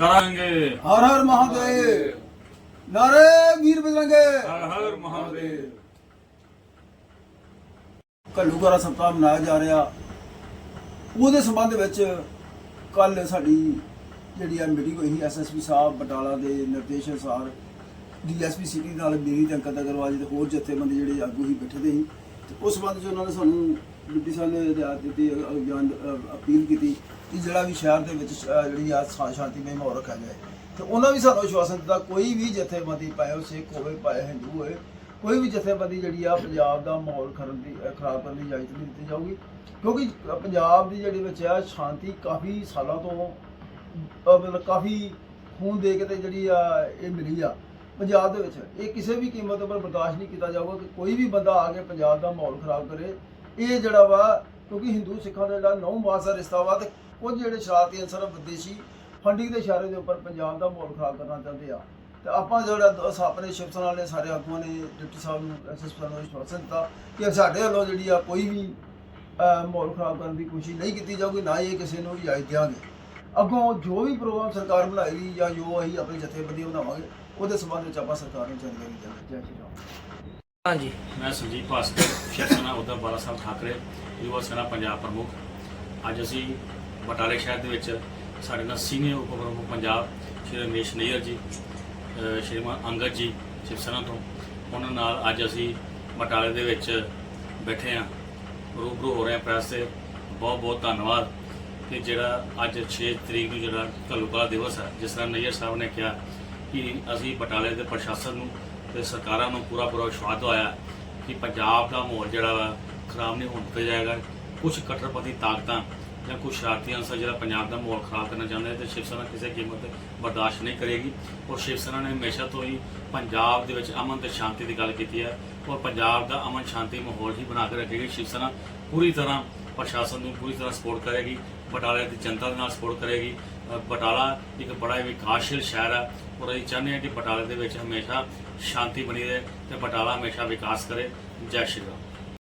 ਬਜਰੰਗੇ ਹਰ ਹਰ ਮਹਾਦੇਵ। ਨਾਰੇ ਵੀਰ ਬਜਰੰਗੇ। ਹਰ ਹਰ ਮਹਾਦੇਵ। ਘੱਲੂਘਾਰਾ ਸਪਤਾਹ ਮਨਾਇਆ ਜਾ ਰਿਹਾ। ਉਹਦੇ ਸੰਬੰਧ ਵਿੱਚ ਕੱਲ ਸਾਡੀ ਜਿਹੜੀ ਆ ਮੀਟਿੰਗ ਹੋਈ ਸੀ ਐਸਐਸਪੀ ਸਾਹਿਬ ਬਟਾਲਾ ਦੇ ਨਿਰਦੇਸ਼ ਅਨੁਸਾਰ ਡੀਐਸਪੀ ਸਿਟੀ ਨਾਲ ਮੇਰੀ ਅੰਕਤ ਅਗਰਵਾਲ ਜੀ ਤੇ ਹੋਰ ਜਥੇਬੰਦੀ ਜਿਹੜੇ ਆਗੂ ਹੀ ਬੈਠੇ ਦੇ ਸੀ। ਤੇ ਉਸ ਸੰਬੰਧ 'ਚ ਉਹਨਾਂ ਨੇ ਸਾਨੂੰ ਡਿਪਟੀ ਸਾਹਿਬ ਨੇ ਹਦਾਇਤ ਦਿੱਤੀ ਅ- ਬਿਆਨ ਅ- ਅਪੀਲ ਕੀਤੀ ਕਿ ਜਿਹੜਾ ਵੀ ਸ਼ਹਿਰ ਦੇ ਵਿੱਚ ਸ਼- ਅ, ਜਿਹੜੀ ਆ ਸ਼ਾ- ਸ਼ਾਂਤੀਮਈ ਮਾਹੌਲ ਰੱਖਿਆ ਜਾਏ। ਤੇ ਉਹਨਾਂ ਵੀ ਸਾਨੂੰ ਵਿਸ਼ਵਾਸਨ ਦਿੱਤਾ ਕੋਈ ਵੀ ਜਥੇਬੰਦੀ ਪਾਏ ਉਹ ਸਿੱਖ ਹੋਵੇ ਪਾਏ ਹਿੰਦੂ ਹੋਵੇ ਕੋਈ ਵੀ ਜਥੇਬੰਦੀ ਜਿਹੜੀ ਆ ਪੰਜਾਬ ਦਾ ਮਾਹੌਲ ਖਰਨ ਦੀ ਅ, ਖਰਾਬ ਕਰਨ ਦੀ ਇਜਾਜ਼ਤ ਨਹੀਂ ਦਿੱਤੀ ਜਾਊਗੀ। ਕਿਉਂਕਿ ਪੰਜਾਬ ਦੀ ਜਿਹੜੀ ਵਿੱਚ ਆ ਸ਼ਾਂਤੀ ਕਾਫੀ ਸਾਲਾਂ ਤੋਂ ਅ, ਮਤਲਬ ਕਾਫੀ ਖੂਨ ਦੇ ਕੇ ਤੇ ਜਿਹੜੀ ਆ ਇਹ ਮਿਲੀ ਆ ਪੰਜਾਬ ਦੇ ਵਿੱਚ। ਇਹ ਕਿਸੇ ਵੀ ਕੀਮਤ ਉੱਪਰ ਬਰਦਾਸ਼ਤ ਨਹੀਂ ਕੀਤਾ ਜਾਊਗਾ ਕਿ ਕੋਈ ਵੀ ਬੰਦਾ ਆ ਕੇ ਪੰਜਾਬ ਦਾ ਮਾਹੌਲ ਖਰਾਬ ਕਰੇ। ਇਹ ਜਿਹੜਾ ਵਾ, ਕਿਉਂਕਿ ਹਿੰਦੂ ਸਿੱਖਾਂ ਦਾ ਜਿਹੜਾ ਨੌ ਮਾਸ ਦਾ ਰਿਸ਼ਤਾ ਵਾ, ਤੇ ਕੁਝ ਜਿਹੜੇ ਸ਼ਰਾਰਤੀ ਅਨਸਰ ਵਿਦੇਸ਼ੀ ਫੰਡਿੰਗ ਦੇ ਇਸ਼ਾਰੇ ਦੇ ਉੱਪਰ ਪੰਜਾਬ ਦਾ ਮਾਹੌਲ ਖਰਾਬ ਕਰਨਾ ਚਾਹੁੰਦੇ ਆ। ਤੇ ਆਪਾਂ ਜਿਹੜਾ ਆਪਣੇ ਸ਼ਿਵ ਸੈਨਾ ਵਾਲੇ ਸਾਰੇ ਆਗੂਆਂ ਨੇ, ਡਿਪਟੀ ਸਾਹਿਬ ਨੂੰ ਐਸਐਸਪੀ ਸਾਹਿਬ ਨੂੰ ਵਿਸ਼ਵਾਸ ਦਿੱਤਾ ਕਿ ਸਾਡੇ ਵੱਲੋਂ ਜਿਹੜੀ ਆ ਕੋਈ ਵੀ ਮਾਹੌਲ ਖਰਾਬ ਕਰਨ ਦੀ ਕੋਸ਼ਿਸ਼ ਨਹੀਂ ਕੀਤੀ ਜਾਊਗੀ, ਨਾ ਹੀ ਇਹ ਕਿਸੇ ਨੂੰ ਇਜਾਜ਼ਤ ਦਿਆਂਗੇ। ਅੱਗੋਂ ਜੋ ਵੀ ਪ੍ਰੋਗਰਾਮ ਸਰਕਾਰ ਬਣਾਏਗੀ ਜਾਂ ਜੋ ਅਸੀਂ ਆਪਣੀ ਜਥੇਬੰਦੀ ਬਣਾਵਾਂਗੇ, ਉਹਦੇ ਸੰਬੰਧ ਵਿੱਚ ਆਪਾਂ ਸਰਕਾਰ ਨੂੰ ਜਾਣਕਾਰੀ ਦੇਵਾਂਗੇ ਜੈ ਸ਼੍ਰੀ ਰਾਮ। ਹਾਂਜੀ। ਮੈਂ ਸੁਜੀਤ ਭਾਸਕਰ ਸ਼ਿਵ ਸੈਨਾ ਉਧਰ ਬਾਲਾ ਸਾਹਿਬ ਠਾਕਰੇ, ਯੁਵਾ ਸੈਨਾ ਪੰਜਾਬ ਪ੍ਰਮੁੱਖ। ਅੱਜ ਅਸੀਂ ਬਟਾਲੇ ਸ਼ਹਿਰ ਦੇ ਵਿੱਚ ਸਾਡੇ ਨਾਲ ਸੀਨੀਅਰ ਉਪ ਪ੍ਰਮੁੱਖ ਪੰਜਾਬ ਸ਼੍ਰੀ ਰਮੇਸ਼ ਨਈਅਰ ਜੀ ਸ਼੍ਰੀਮਾਨ ਅੰਗਦ ਜੀ, ਸ਼ਿਵ ਸੈਨਾ ਤੋਂ। ਉਹਨਾਂ ਨਾਲ ਅੱਜ ਅਸੀਂ ਬਟਾਲੇ ਦੇ ਵਿੱਚ ਬੈਠੇ ਹਾਂ। ਰੂਬਰੂ ਹੋ ਰਹੇ ਹਾਂ ਪ੍ਰੈਸ ਤੇ। ਬਹੁਤ ਬਹੁਤ ਧੰਨਵਾਦ ਕਿ ਜਿਹੜਾ ਅੱਜ 6 ਤਰੀਕ ਨੂੰ ਜਿਹੜਾ ਕਲੂਕਾ ਦਿਵਸ ਹੈ, ਜਿਸ ਤਰ੍ਹਾਂ ਨਈਅਰ ਸਾਹਿਬ ਨੇ ਕਿਹਾ ਕਿ ਅਸੀਂ ਬਟਾਲੇ ਦੇ ਪ੍ਰਸ਼ਾਸਨ ਨੂੰ ਤੇ ਸਰਕਾਰਾਂ ਨੂੰ ਪੂਰਾ ਪੂਰਾ ਵਿਸ਼ਵਾਸ ਦਵਾਇਆ ਕਿ ਪੰਜਾਬ ਦਾ ਮਾਹੌਲ ਜਿਹੜਾ ਵਾ ਖਰਾਬ ਨਹੀਂ ਹੋਣ ਦਿੱਤਾ ਜਾਏਗਾ। ਕੁਝ ਕਟਰਪਤੀ ਤਾਕਤਾਂ ਜਾਂ ਕੁਝ ਸ਼ਰਾਰਤੀ ਅੰਸਰ ਜਿਹੜਾ ਪੰਜਾਬ ਦਾ ਮਾਹੌਲ ਖਰਾਬ ਕਰਨਾ ਚਾਹੁੰਦੇ ਨੇ ਤੇ ਸ਼ਿਵ ਸੈਨਾ ਕਿਸੇ ਕੀਮਤ ਤੇ ਬਰਦਾਸ਼ਤ ਨਹੀਂ ਕਰੇਗੀ। ਔਰ ਸ਼ਿਵ ਸੈਨਾ ਨੇ ਹਮੇਸ਼ਾ ਤੋਂ ਹੀ ਪੰਜਾਬ ਦੇ ਵਿੱਚ ਅਮਨ ਤੇ ਸ਼ਾਂਤੀ ਦੀ ਗੱਲ ਕੀਤੀ ਹੈ ਔਰ ਪੰਜਾਬ ਦਾ ਅਮਨ ਸ਼ਾਂਤੀ ਮਾਹੌਲ ਹੀ ਬਣਾ ਕੇ ਰੱਖੇਗੀ। ਸ਼ਿਵ ਸੈਨਾ ਪੂਰੀ ਤਰ੍ਹਾਂ ਪ੍ਰਸ਼ਾਸਨ ਨੂੰ ਪੂਰੀ ਤਰ੍ਹਾਂ ਸਪੋਰਟ ਕਰੇਗੀ। ਬਟਾਲੇ ਦੀ ਜਨਤਾ ਦੇ ਨਾਲ ਸਪੋਰਟ ਕਰੇਗੀ। ਬਟਾਲਾ ਇੱਕ ਬੜਾ ਹੀ ਵਿਕਾਸਸ਼ੀਲ ਸ਼ਹਿਰ ਹੈ। ਔਰ ਅਸੀਂ ਚਾਹੁੰਦੇ ਹਾਂ ਕਿ ਬਟਾਲੇ ਦੇ ਵਿੱਚ ਹਮੇਸ਼ਾ ਸ਼ਾਂਤੀ ਬਣੀ ਰਹੇ ਤੇ ਬਟਾਲਾ ਹਮੇਸ਼ਾ ਵਿਕਾਸ ਕਰੇ। ਜੈ ਸ਼੍ਰੀ ਰਾਮ।